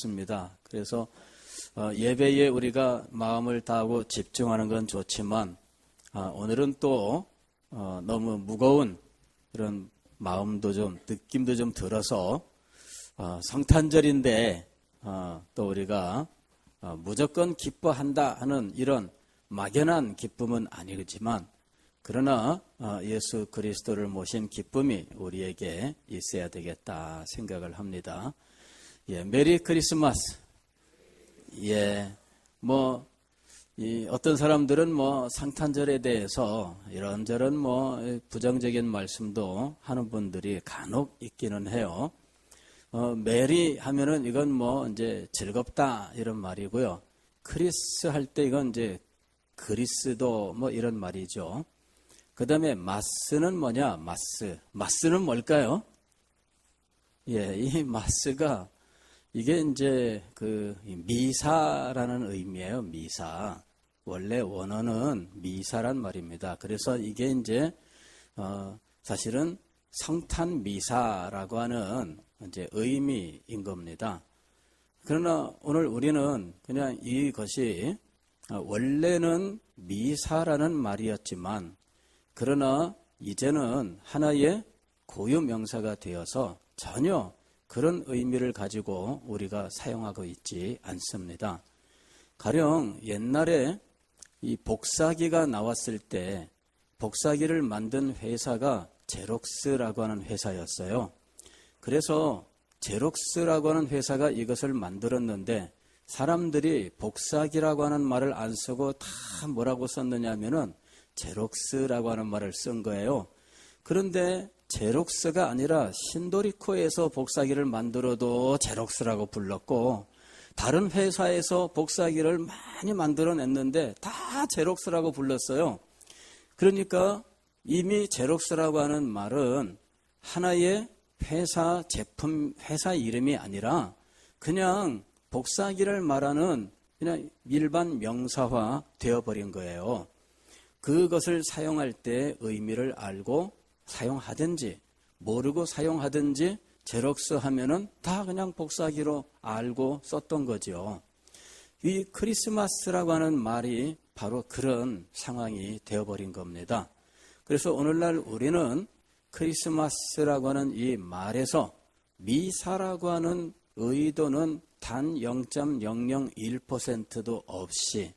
좋습니다. 그래서 어, 예배에 우리가 마음을 다하고 집중하는 건 좋지만 아, 오늘은 또 어, 너무 무거운 그런 마음도 좀 느낌도 좀 들어서 어, 성탄절인데 어, 또 우리가 어, 무조건 기뻐한다 하는 이런 막연한 기쁨은 아니지만 그러나 어, 예수 그리스도를 모신 기쁨이 우리에게 있어야 되겠다 생각을 합니다. 예, 메리 크리스마스. 예, 뭐, 이 어떤 사람들은 뭐 상탄절에 대해서 이런저런 뭐 부정적인 말씀도 하는 분들이 간혹 있기는 해요. 어, 메리 하면은 이건 뭐 이제 즐겁다 이런 말이고요. 크리스 할 때 이건 이제 그리스도 뭐 이런 말이죠. 그 다음에 마스는 뭐냐? 마스. 마스는 뭘까요? 예, 이 마스가 이게 이제 그 미사라는 의미예요. 미사. 원래 원어는 미사란 말입니다. 그래서 이게 이제 어 사실은 성탄 미사라고 하는 이제 의미인 겁니다. 그러나 오늘 우리는 그냥 이것이 원래는 미사라는 말이었지만 그러나 이제는 하나의 고유 명사가 되어서 전혀 그런 의미를 가지고 우리가 사용하고 있지 않습니다. 가령 옛날에 이 복사기가 나왔을 때 복사기를 만든 회사가 제록스라고 하는 회사였어요. 그래서 제록스라고 하는 회사가 이것을 만들었는데 사람들이 복사기라고 하는 말을 안 쓰고 다 뭐라고 썼느냐면은 제록스라고 하는 말을 쓴 거예요. 그런데 제록스가 아니라 신도리코에서 복사기를 만들어도 제록스라고 불렀고 다른 회사에서 복사기를 많이 만들어냈는데 다 제록스라고 불렀어요. 그러니까 이미 제록스라고 하는 말은 하나의 회사 제품, 회사 이름이 아니라 그냥 복사기를 말하는 그냥 일반 명사화 되어버린 거예요. 그것을 사용할 때 의미를 알고 사용하든지 모르고 사용하든지 제록스 하면은 다 그냥 복사기로 알고 썼던 거죠. 이 크리스마스라고 하는 말이 바로 그런 상황이 되어버린 겁니다. 그래서 오늘날 우리는 크리스마스라고 하는 이 말에서 미사라고 하는 의도는 단 0.001%도 없이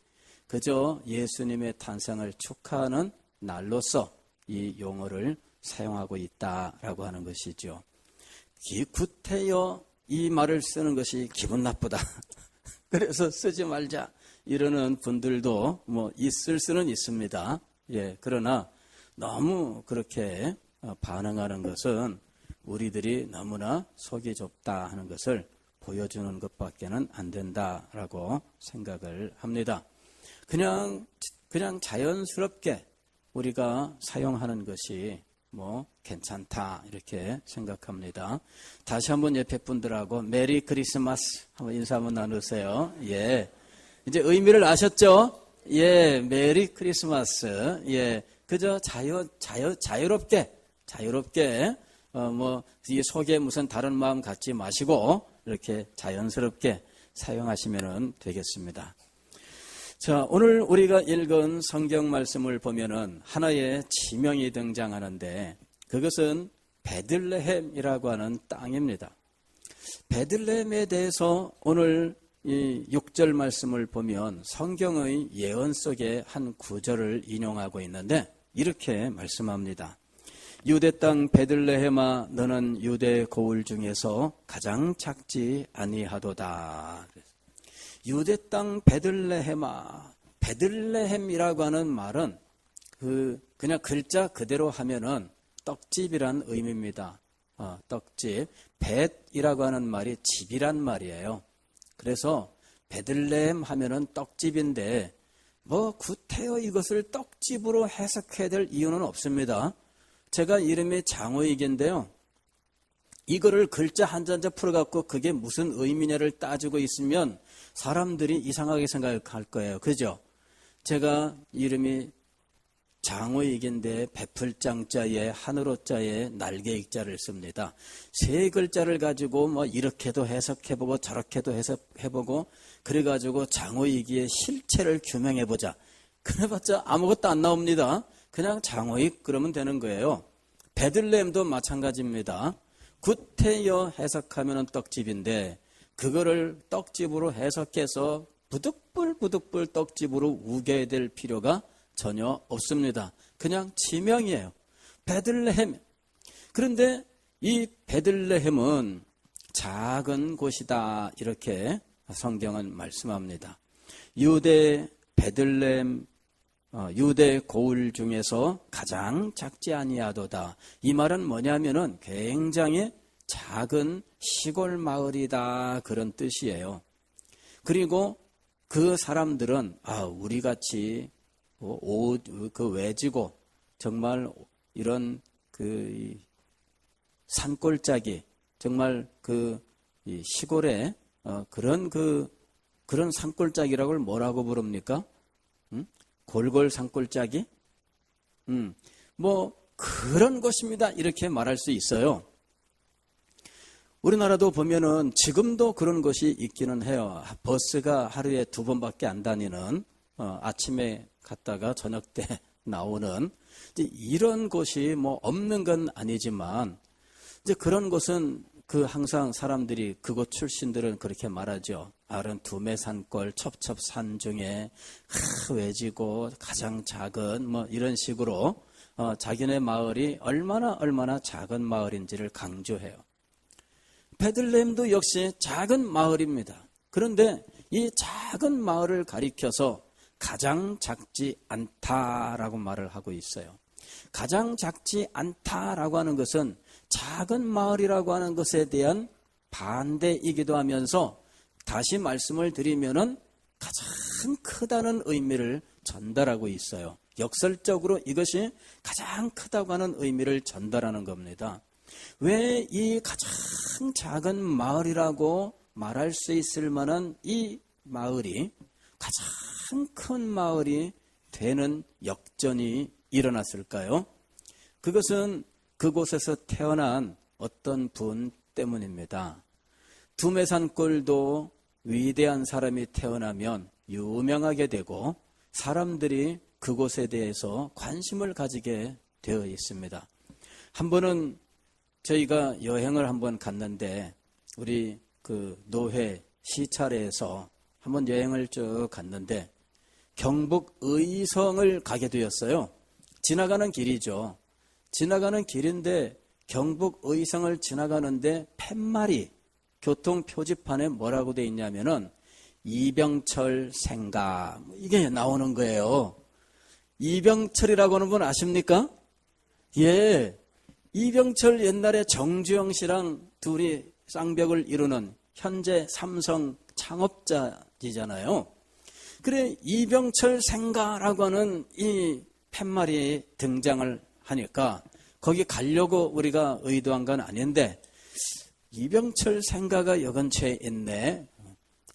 그저 예수님의 탄생을 축하하는 날로서 이 용어를 사용하고 있다라고 하는 것이죠. 구태여 이 말을 쓰는 것이 기분 나쁘다. 그래서 쓰지 말자. 이러는 분들도 뭐 있을 수는 있습니다. 예, 그러나 너무 그렇게 어, 반응하는 것은 우리들이 너무나 속이 좁다 하는 것을 보여주는 것밖에는 안 된다라고 생각을 합니다. 그냥 그냥 자연스럽게 우리가 사용하는 것이 뭐 괜찮다 이렇게 생각합니다. 다시 한번 옆에 분들하고 메리 크리스마스 한번 인사 한번 나누세요. 예. 이제 의미를 아셨죠? 예, 메리 크리스마스. 예. 그저 자유 자유 자유롭게 자유롭게 어 뭐이 속에 무슨 다른 마음 갖지 마시고 이렇게 자연스럽게 사용하시면 되겠습니다. 자, 오늘 우리가 읽은 성경 말씀을 보면은 하나의 지명이 등장하는데 그것은 베들레헴이라고 하는 땅입니다. 베들레헴에 대해서 오늘 이 6절 말씀을 보면 성경의 예언 속에 한 구절을 인용하고 있는데 이렇게 말씀합니다. 유대 땅 베들레헴아 너는 유대 고을 중에서 가장 작지 아니하도다. 유대 땅 베들레헴아 베들레헴이라고 하는 말은 그 그냥 글자 그대로 하면은 떡집이란 의미입니다. 어, 떡집 벳이라고 하는 말이 집이란 말이에요. 그래서 베들레헴 하면은 떡집인데 뭐 구태여 이것을 떡집으로 해석해야 될 이유는 없습니다. 제가 이름이 장호익인데요. 이거를 글자 한 자 한자 풀어갖고 그게 무슨 의미냐를 따지고 있으면 사람들이 이상하게 생각할 거예요. 그죠? 제가 이름이 장호익인데 베풀장자에 하늘호자에 날개익자를 씁니다. 세 글자를 가지고 뭐 이렇게도 해석해보고 저렇게도 해석해보고 그래가지고 장호익의 실체를 규명해보자. 그래봤자 아무것도 안 나옵니다. 그냥 장호익 그러면 되는 거예요. 베들레헴도 마찬가지입니다. 구태여 해석하면 떡집인데 그거를 떡집으로 해석해서 부득불 부득불 떡집으로 우겨야 될 필요가 전혀 없습니다. 그냥 지명이에요. 베들레헴. 그런데 이 베들레헴은 작은 곳이다. 이렇게 성경은 말씀합니다. 유대 베들레헴 어, 유대 고을 중에서 가장 작지 아니하도다. 이 말은 뭐냐면은 굉장히 작은 시골 마을이다 그런 뜻이에요. 그리고 그 사람들은 아 우리 같이 옷그 외지고 정말 이런 그 산골짜기 정말 그 시골에 어, 그런 그 그런 산골짜기라고 뭐라고 부릅니까? 음? 골골 산골짜기? 음, 뭐 그런 것입니다. 이렇게 말할 수 있어요. 우리나라도 보면은 지금도 그런 것이 있기는 해요. 버스가 하루에 두 번밖에 안 다니는 어, 아침에 갔다가 저녁 때 나오는 이런 곳이 뭐 없는 건 아니지만 이제 그런 곳은 그 항상 사람들이 그곳 출신들은 그렇게 말하죠. 아른 두메산골 첩첩산 중에 하, 외지고 가장 작은 뭐 이런 식으로 어, 자기네 마을이 얼마나 얼마나 작은 마을인지를 강조해요. 베들레헴도 역시 작은 마을입니다. 그런데 이 작은 마을을 가리켜서 가장 작지 않다라고 말을 하고 있어요. 가장 작지 않다라고 하는 것은 작은 마을이라고 하는 것에 대한 반대이기도 하면서 다시 말씀을 드리면은 가장 크다는 의미를 전달하고 있어요. 역설적으로 이것이 가장 크다고 하는 의미를 전달하는 겁니다. 왜 이 가장 작은 마을이라고 말할 수 있을 만한 이 마을이 가장 큰 마을이 되는 역전이 일어났을까요? 그것은 그곳에서 태어난 어떤 분 때문입니다. 두메산골도 위대한 사람이 태어나면 유명하게 되고 사람들이 그곳에 대해서 관심을 가지게 되어 있습니다. 한 번은 저희가 여행을 한번 갔는데 우리 그 노회 시차례에서 한번 여행을 쭉 갔는데 경북 의성을 가게 되었어요. 지나가는 길이죠. 지나가는 길인데 경북 의성을 지나가는데 팻말이 교통 표지판에 뭐라고 돼 있냐면은 이병철 생가 뭐 이게 나오는 거예요. 이병철이라고 하는 분 아십니까? 예. 이병철 옛날에 정주영 씨랑 둘이 쌍벽을 이루는 현재 삼성 창업자이잖아요. 그래 이병철 생가라고 하는 이 팻말이 등장을 하니까 거기 가려고 우리가 의도한 건 아닌데 이병철 생가가 여근처에 있네.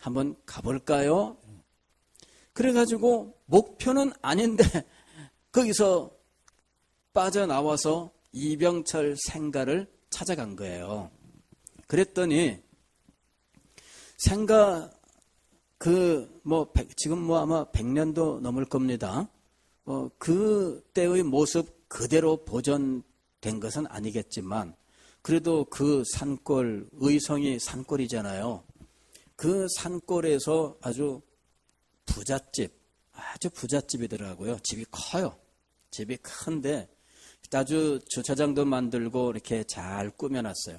한번 가볼까요? 그래가지고 목표는 아닌데 거기서 빠져나와서 이병철 생가를 찾아간 거예요. 그랬더니 생가 그 뭐 지금 뭐 아마 100년도 넘을 겁니다. 어, 그 때의 모습 그대로 보존된 것은 아니겠지만 그래도 그 산골 의성이 산골이잖아요. 그 산골에서 아주 부잣집 아주 부잣집이더라고요. 집이 커요. 집이 큰데 아주 주차장도 만들고 이렇게 잘 꾸며놨어요.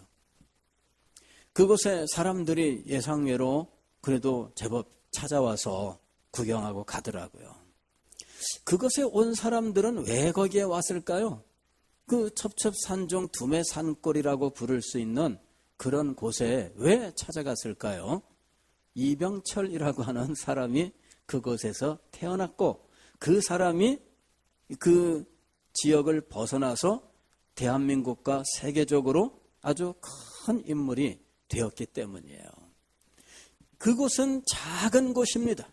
그곳에 사람들이 예상외로 그래도 제법 찾아와서 구경하고 가더라고요. 그것에 온 사람들은 왜 거기에 왔을까요? 그 첩첩산중 두메 산골이라고 부를 수 있는 그런 곳에 왜 찾아갔을까요? 이병철이라고 하는 사람이 그곳에서 태어났고 그 사람이 그 지역을 벗어나서 대한민국과 세계적으로 아주 큰 인물이 되었기 때문이에요. 그곳은 작은 곳입니다.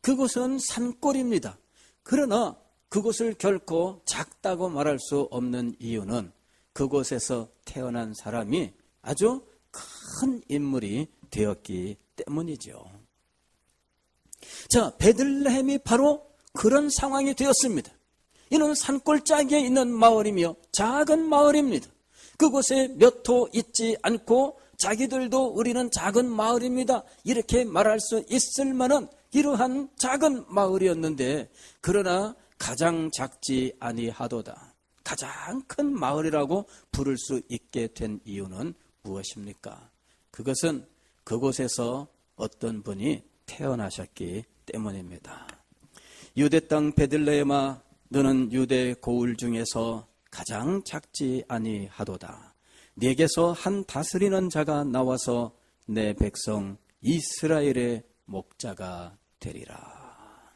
그곳은 산골입니다. 그러나 그곳을 결코 작다고 말할 수 없는 이유는 그곳에서 태어난 사람이 아주 큰 인물이 되었기 때문이죠. 자, 베들레헴이 바로 그런 상황이 되었습니다. 이는 산골짜기에 있는 마을이며 작은 마을입니다. 그곳에 몇 호 있지 않고 자기들도 우리는 작은 마을입니다. 이렇게 말할 수 있을 만한 이러한 작은 마을이었는데 그러나 가장 작지 아니하도다. 가장 큰 마을이라고 부를 수 있게 된 이유는 무엇입니까? 그것은 그곳에서 어떤 분이 태어나셨기 때문입니다. 유대 땅 베들레헴아 너는 유대 고을 중에서 가장 작지 아니하도다. 네게서 한 다스리는 자가 나와서 내 백성 이스라엘의 목자가 되리라.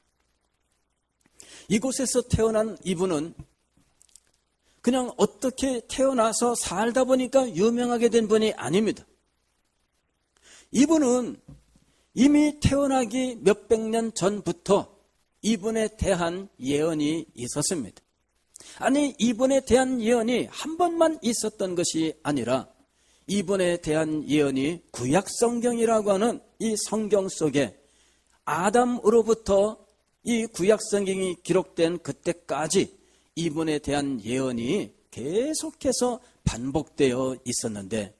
이곳에서 태어난 이분은 그냥 어떻게 태어나서 살다 보니까 유명하게 된 분이 아닙니다. 이분은 이미 태어나기 몇백 년 전부터 이분에 대한 예언이 있었습니다. 아니, 이분에 대한 예언이 한 번만 있었던 것이 아니라 이분에 대한 예언이 구약 성경이라고 하는 이 성경 속에 아담으로부터 이 구약 성경이 기록된 그때까지 이분에 대한 예언이 계속해서 반복되어 있었는데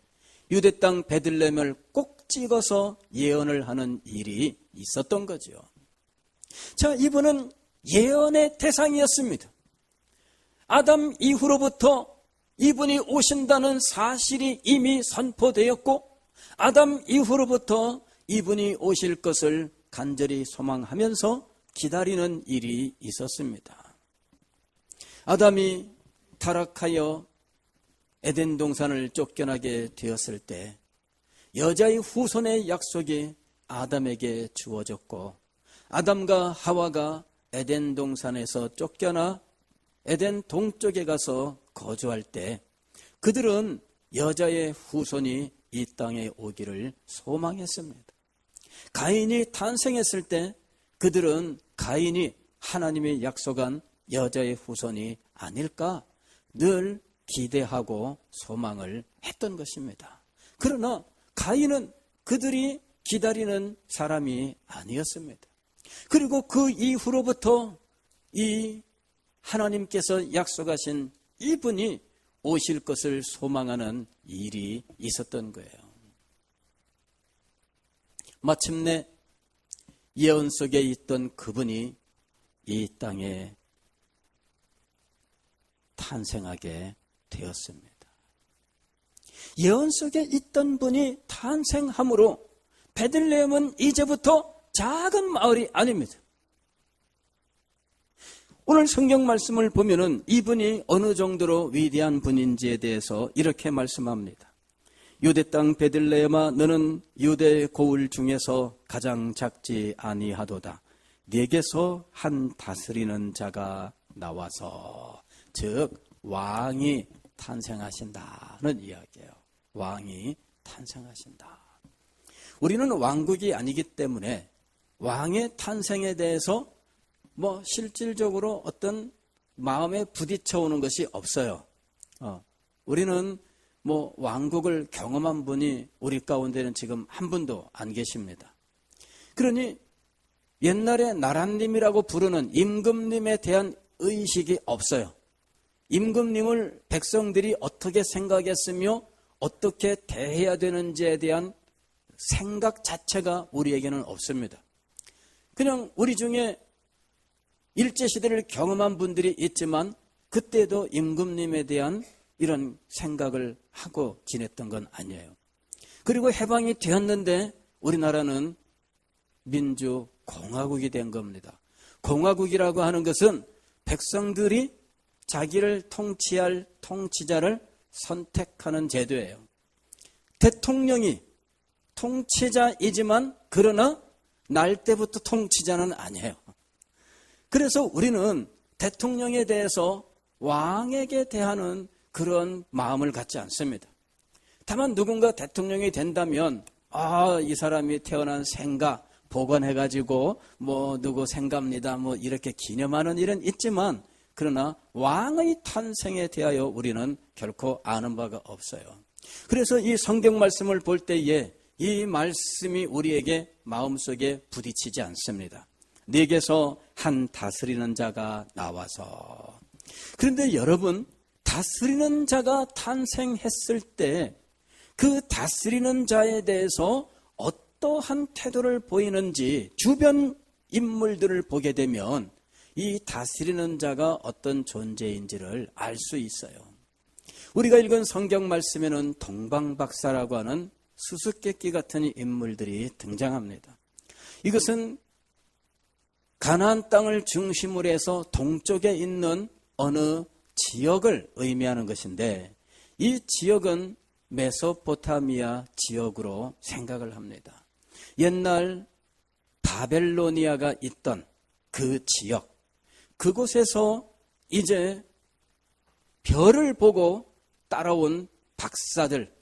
유대 땅 베들렘을 꼭 찍어서 예언을 하는 일이 있었던 거죠. 자, 이분은 예언의 대상이었습니다. 아담 이후로부터 이분이 오신다는 사실이 이미 선포되었고, 아담 이후로부터 이분이 오실 것을 간절히 소망하면서 기다리는 일이 있었습니다. 아담이 타락하여 에덴 동산을 쫓겨나게 되었을 때 여자의 후손의 약속이 아담에게 주어졌고 아담과 하와가 에덴 동산에서 쫓겨나 에덴 동쪽에 가서 거주할 때 그들은 여자의 후손이 이 땅에 오기를 소망했습니다. 가인이 탄생했을 때 그들은 가인이 하나님의 약속한 여자의 후손이 아닐까 늘 기대하고 소망을 했던 것입니다. 그러나 가인은 그들이 기다리는 사람이 아니었습니다. 그리고 그 이후로부터 이 하나님께서 약속하신 이분이 오실 것을 소망하는 일이 있었던 거예요. 마침내 예언 속에 있던 그분이 이 땅에 탄생하게 되었습니다. 예언 속에 있던 분이 탄생함으로 베들레헴은 이제부터 작은 마을이 아닙니다. 오늘 성경 말씀을 보면은 이분이 어느 정도로 위대한 분인지에 대해서 이렇게 말씀합니다. 유대 땅 베들레헴아 너는 유대 고을 중에서 가장 작지 아니하도다. 네게서 한 다스리는 자가 나와서 즉 왕이 탄생하신다는 이야기예요. 왕이 탄생하신다. 우리는 왕국이 아니기 때문에 왕의 탄생에 대해서 뭐 실질적으로 어떤 마음에 부딪혀 오는 것이 없어요. 어, 우리는 뭐 왕국을 경험한 분이 우리 가운데는 지금 한 분도 안 계십니다. 그러니 옛날에 나란님이라고 부르는 임금님에 대한 의식이 없어요. 임금님을 백성들이 어떻게 생각했으며 어떻게 대해야 되는지에 대한 생각 자체가 우리에게는 없습니다. 그냥 우리 중에 일제시대를 경험한 분들이 있지만 그때도 임금님에 대한 이런 생각을 하고 지냈던 건 아니에요. 그리고 해방이 되었는데 우리나라는 민주공화국이 된 겁니다. 공화국이라고 하는 것은 백성들이 자기를 통치할 통치자를 선택하는 제도예요. 대통령이 통치자이지만 그러나 날 때부터 통치자는 아니에요. 그래서 우리는 대통령에 대해서 왕에게 대하는 그런 마음을 갖지 않습니다. 다만 누군가 대통령이 된다면 아, 이 사람이 태어난 생가 보관해가지고 뭐 누구 생갑니다 뭐 이렇게 기념하는 일은 있지만 그러나 왕의 탄생에 대하여 우리는 결코 아는 바가 없어요. 그래서 이 성경 말씀을 볼 때에 이 말씀이 우리에게 마음속에 부딪히지 않습니다. 내게서 한 다스리는 자가 나와서. 그런데 여러분, 다스리는 자가 탄생했을 때 그 다스리는 자에 대해서 어떠한 태도를 보이는지 주변 인물들을 보게 되면 이 다스리는 자가 어떤 존재인지를 알 수 있어요. 우리가 읽은 성경 말씀에는 동방박사라고 하는 수수께끼 같은 인물들이 등장합니다. 이것은 가나안 땅을 중심으로 해서 동쪽에 있는 어느 지역을 의미하는 것인데 이 지역은 메소포타미아 지역으로 생각을 합니다. 옛날 바벨로니아가 있던 그 지역, 그곳에서 이제 별을 보고 따라온 박사들,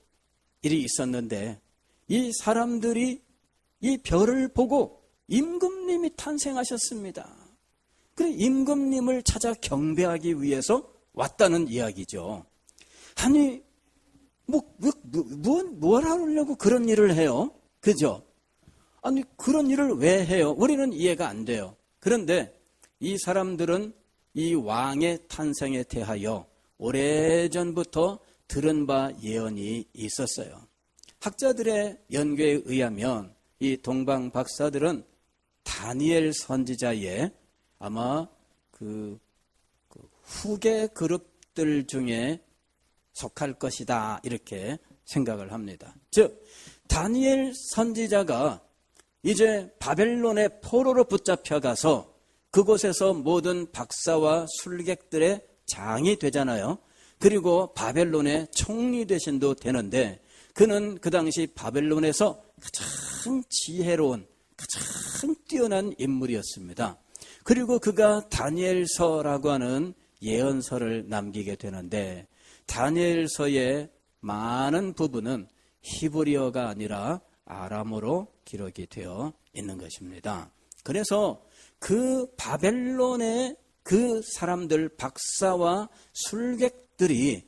일이 있었는데 이 사람들이 이 별을 보고 임금님이 탄생하셨습니다. 그래 임금님을 찾아 경배하기 위해서 왔다는 이야기죠. 아니 뭐, 뭐, 뭐, 뭘 하려고 그런 일을 해요? 그죠? 아니, 그런 일을 왜 해요? 우리는 이해가 안 돼요. 그런데 이 사람들은 이 왕의 탄생에 대하여 오래전부터 들은 바 예언이 있었어요. 학자들의 연구에 의하면 이 동방 박사들은 다니엘 선지자의 아마 그, 그 후계 그룹들 중에 속할 것이다 이렇게 생각을 합니다. 즉 다니엘 선지자가 이제 바벨론의 포로로 붙잡혀 가서 그곳에서 모든 박사와 술객들의 장이 되잖아요. 그리고 바벨론의 총리 대신도 되는데 그는 그 당시 바벨론에서 가장 지혜로운 가장 뛰어난 인물이었습니다. 그리고 그가 다니엘서라고 하는 예언서를 남기게 되는데 다니엘서의 많은 부분은 히브리어가 아니라 아람어로 기록이 되어 있는 것입니다. 그래서 그 바벨론의 그 사람들 박사와 술객 들이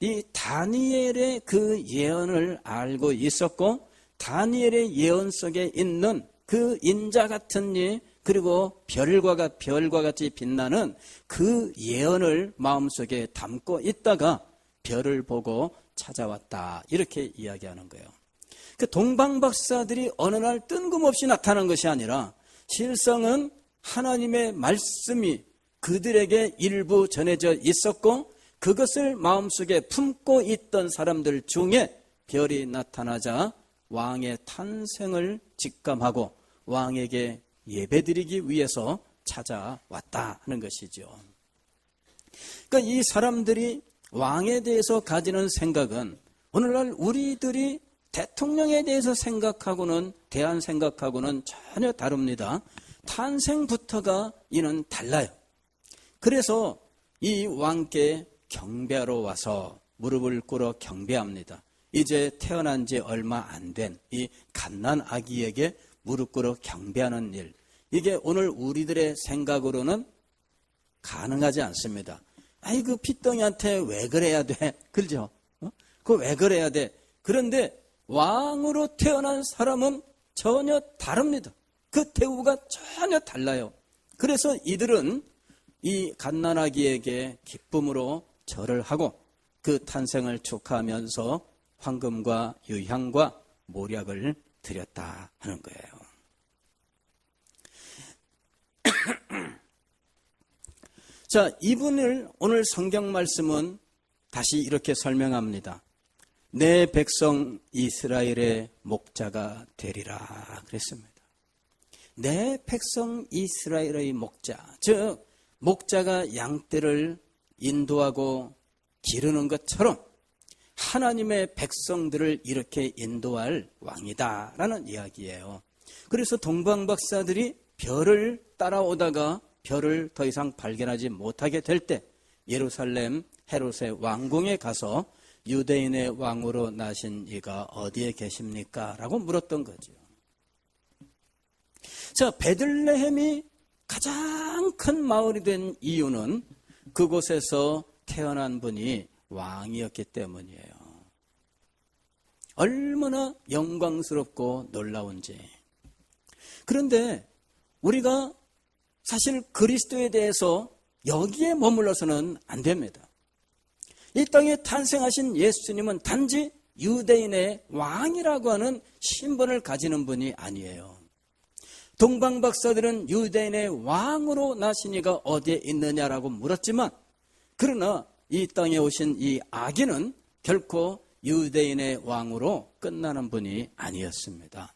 이 다니엘의 그 예언을 알고 있었고 다니엘의 예언 속에 있는 그 인자 같은 이 그리고 별과 별과 같이 빛나는 그 예언을 마음속에 담고 있다가 별을 보고 찾아왔다. 이렇게 이야기하는 거예요. 그 동방 박사들이 어느 날 뜬금없이 나타난 것이 아니라 실성은 하나님의 말씀이 그들에게 일부 전해져 있었고 그것을 마음속에 품고 있던 사람들 중에 별이 나타나자 왕의 탄생을 직감하고 왕에게 예배드리기 위해서 찾아왔다 하는 것이죠. 그러니까 이 사람들이 왕에 대해서 가지는 생각은 오늘날 우리들이 대통령에 대해서 생각하고는 대한 생각하고는 전혀 다릅니다. 탄생부터가 이는 달라요. 그래서 이 왕께 경배하러 와서 무릎을 꿇어 경배합니다. 이제 태어난 지 얼마 안 된 이 갓난 아기에게 무릎 꿇어 경배하는 일. 이게 오늘 우리들의 생각으로는 가능하지 않습니다. 아이, 그 핏덩이한테 왜 그래야 돼? 그죠? 어? 그왜 그래야 돼? 그런데 왕으로 태어난 사람은 전혀 다릅니다. 그 대우가 전혀 달라요. 그래서 이들은 이 갓난아기에게 기쁨으로 절을 하고 그 탄생을 축하하면서 황금과 유향과 모략을 드렸다 하는 거예요. 자, 이분을 오늘 성경 말씀은 다시 이렇게 설명합니다. 내 백성 이스라엘의 목자가 되리라 그랬습니다. 내 백성 이스라엘의 목자, 즉 목자가 양떼를 인도하고 기르는 것처럼 하나님의 백성들을 이렇게 인도할 왕이다라는 이야기예요. 그래서 동방 박사들이 별을 따라오다가 별을 더 이상 발견하지 못하게 될 때 예루살렘 헤롯의 왕궁에 가서 유대인의 왕으로 나신 이가 어디에 계십니까? 라고 물었던 거죠. 자, 베들레헴이 가장 큰 마을이 된 이유는 그곳에서 태어난 분이 왕이었기 때문이에요. 얼마나 영광스럽고 놀라운지. 그런데 우리가 사실 그리스도에 대해서 여기에 머물러서는 안 됩니다. 이 땅에 탄생하신 예수님은 단지 유대인의 왕이라고 하는 신분을 가지는 분이 아니에요. 동방 박사들은 유대인의 왕으로 나시니가 어디에 있느냐라고 물었지만 그러나 이 땅에 오신 이 아기는 결코 유대인의 왕으로 끝나는 분이 아니었습니다.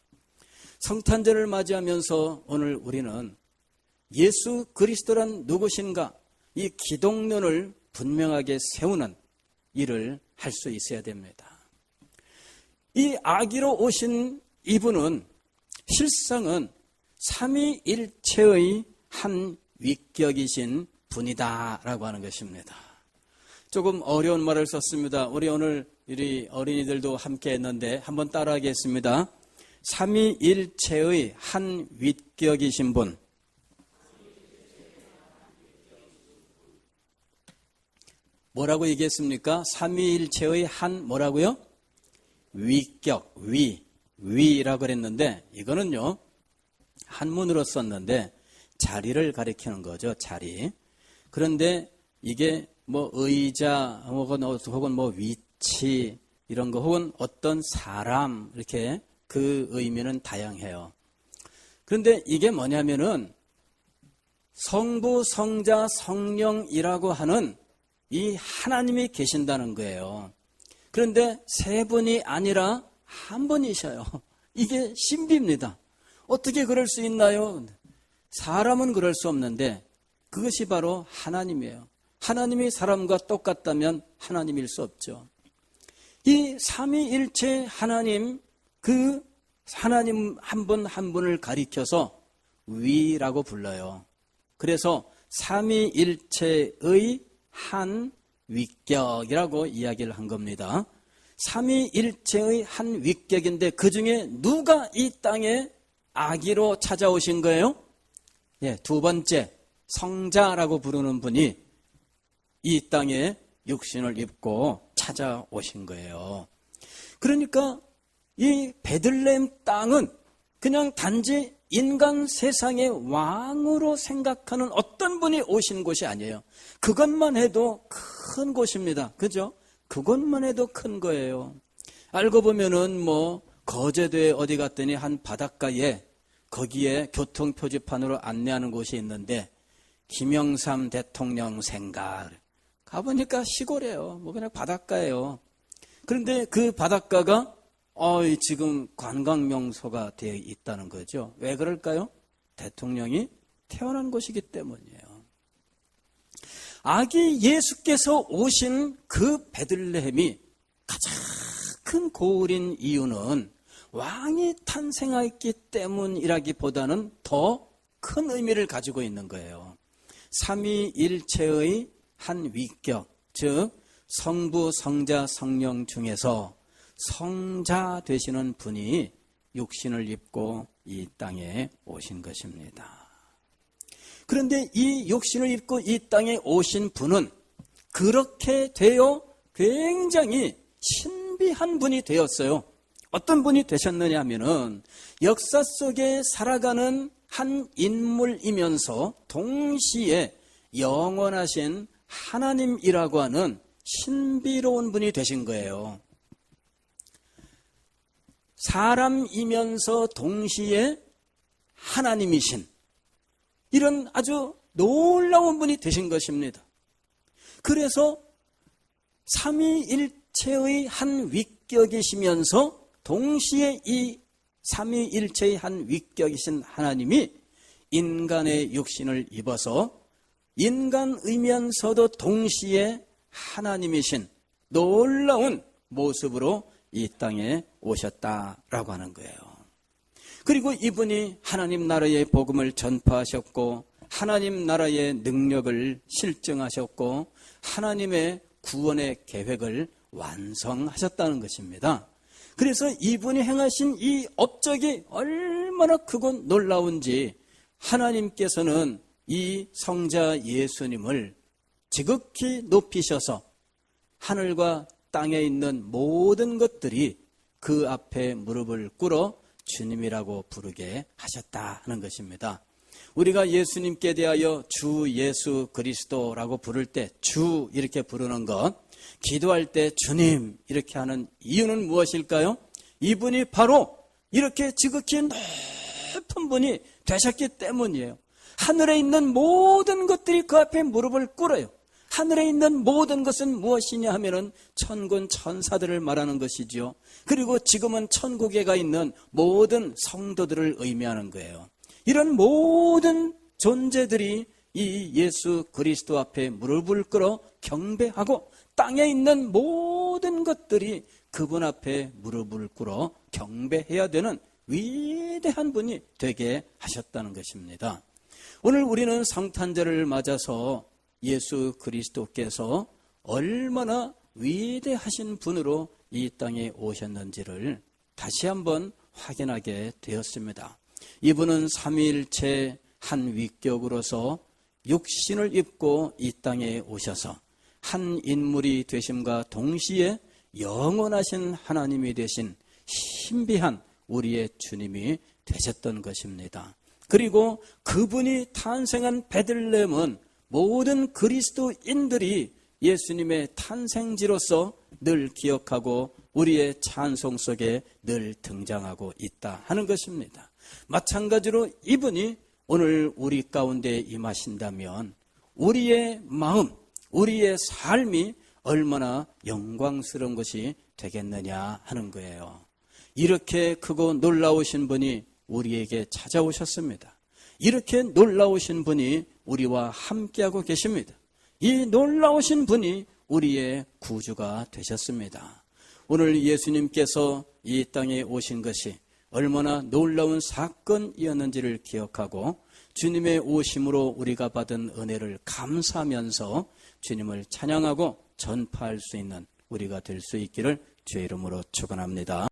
성탄절을 맞이하면서 오늘 우리는 예수 그리스도란 누구신가 이 기독론을 분명하게 세우는 일을 할 수 있어야 됩니다. 이 아기로 오신 이분은 실상은 삼위일체의 한 위격이신 분이다라고 하는 것입니다. 조금 어려운 말을 썼습니다. 우리 오늘 우리 어린이들도 함께 했는데 한번 따라하겠습니다. 삼위일체의 한 위격이신 분. 뭐라고 얘기했습니까? 삼위일체의 한 뭐라고요? 위격, 위, 위라고 그랬는데 이거는요 한문으로 썼는데 자리를 가리키는 거죠. 자리. 그런데 이게 뭐 의자 혹은, 혹은 뭐 위치 이런 거 혹은 어떤 사람 이렇게 그 의미는 다양해요. 그런데 이게 뭐냐면은 성부, 성자, 성령이라고 하는 이 하나님이 계신다는 거예요. 그런데 세 분이 아니라 한 분이셔요. 이게 신비입니다. 어떻게 그럴 수 있나요? 사람은 그럴 수 없는데 그것이 바로 하나님이에요. 하나님이 사람과 똑같다면 하나님일 수 없죠. 이 삼위일체 하나님 그 하나님 한 분한 분을 가리켜서 위라고 불러요. 그래서 삼위일체의 한 위격이라고 이야기를 한 겁니다. 삼위일체의 한 위격인데 그 중에 누가 이 땅에 아기로 찾아오신 거예요? 예, 두 번째 성자라고 부르는 분이 이 땅에 육신을 입고 찾아오신 거예요. 그러니까 이 베들레헴 땅은 그냥 단지 인간 세상의 왕으로 생각하는 어떤 분이 오신 곳이 아니에요. 그것만 해도 큰 곳입니다. 그죠? 그것만 해도 큰 거예요. 알고 보면은 뭐 거제도에 어디 갔더니 한 바닷가에 거기에 교통 표지판으로 안내하는 곳이 있는데 김영삼 대통령 생각 가보니까 시골이에요. 뭐 그냥 바닷가예요. 그런데 그 바닷가가 어, 지금 관광 명소가 되어 있다는 거죠. 왜 그럴까요? 대통령이 태어난 곳이기 때문이에요. 아기 예수께서 오신 그 베들레헴이 가장 큰 고울인 이유는 왕이 탄생했기 때문이라기보다는 더 큰 의미를 가지고 있는 거예요. 삼위일체의 한 위격, 즉 성부, 성자, 성령 중에서 성자 되시는 분이 육신을 입고 이 땅에 오신 것입니다. 그런데 이 육신을 입고 이 땅에 오신 분은 그렇게 되어 굉장히 신비한 분이 되었어요. 어떤 분이 되셨느냐 하면은 역사 속에 살아가는 한 인물이면서 동시에 영원하신 하나님이라고 하는 신비로운 분이 되신 거예요. 사람이면서 동시에 하나님이신 이런 아주 놀라운 분이 되신 것입니다. 그래서 삼위일체의 한 위격이시면서 동시에 이 삼위일체의 한 위격이신 하나님이 인간의 육신을 입어서 인간이면서도 동시에 하나님이신 놀라운 모습으로 이 땅에 오셨다라고 하는 거예요. 그리고 이분이 하나님 나라의 복음을 전파하셨고 하나님 나라의 능력을 실증하셨고 하나님의 구원의 계획을 완성하셨다는 것입니다. 그래서 이분이 행하신 이 업적이 얼마나 크고 놀라운지 하나님께서는 이 성자 예수님을 지극히 높이셔서 하늘과 땅에 있는 모든 것들이 그 앞에 무릎을 꿇어 주님이라고 부르게 하셨다 하는 것입니다. 우리가 예수님께 대하여 주 예수 그리스도라고 부를 때 주 이렇게 부르는 것, 기도할 때 주님 이렇게 하는 이유는 무엇일까요? 이분이 바로 이렇게 지극히 높은 분이 되셨기 때문이에요. 하늘에 있는 모든 것들이 그 앞에 무릎을 꿇어요. 하늘에 있는 모든 것은 무엇이냐 하면은 천군 천사들을 말하는 것이지요. 그리고 지금은 천국에 가 있는 모든 성도들을 의미하는 거예요. 이런 모든 존재들이 이 예수 그리스도 앞에 무릎을 꿇어 경배하고 땅에 있는 모든 것들이 그분 앞에 무릎을 꿇어 경배해야 되는 위대한 분이 되게 하셨다는 것입니다. 오늘 우리는 성탄절을 맞아서 예수 그리스도께서 얼마나 위대하신 분으로 이 땅에 오셨는지를 다시 한번 확인하게 되었습니다. 이분은 삼위일체 한 위격으로서 육신을 입고 이 땅에 오셔서 한 인물이 되심과 동시에 영원하신 하나님이 되신 신비한 우리의 주님이 되셨던 것입니다. 그리고 그분이 탄생한 베들렘은 모든 그리스도인들이 예수님의 탄생지로서 늘 기억하고 우리의 찬송 속에 늘 등장하고 있다 하는 것입니다. 마찬가지로 이분이 오늘 우리 가운데 임하신다면 우리의 마음, 우리의 삶이 얼마나 영광스러운 것이 되겠느냐 하는 거예요. 이렇게 크고 놀라우신 분이 우리에게 찾아오셨습니다. 이렇게 놀라우신 분이 우리와 함께하고 계십니다. 이 놀라우신 분이 우리의 구주가 되셨습니다. 오늘 예수님께서 이 땅에 오신 것이 얼마나 놀라운 사건이었는지를 기억하고 주님의 오심으로 우리가 받은 은혜를 감사하면서 주님을 찬양하고 전파할 수 있는 우리가 될 수 있기를 주의 이름으로 축원합니다.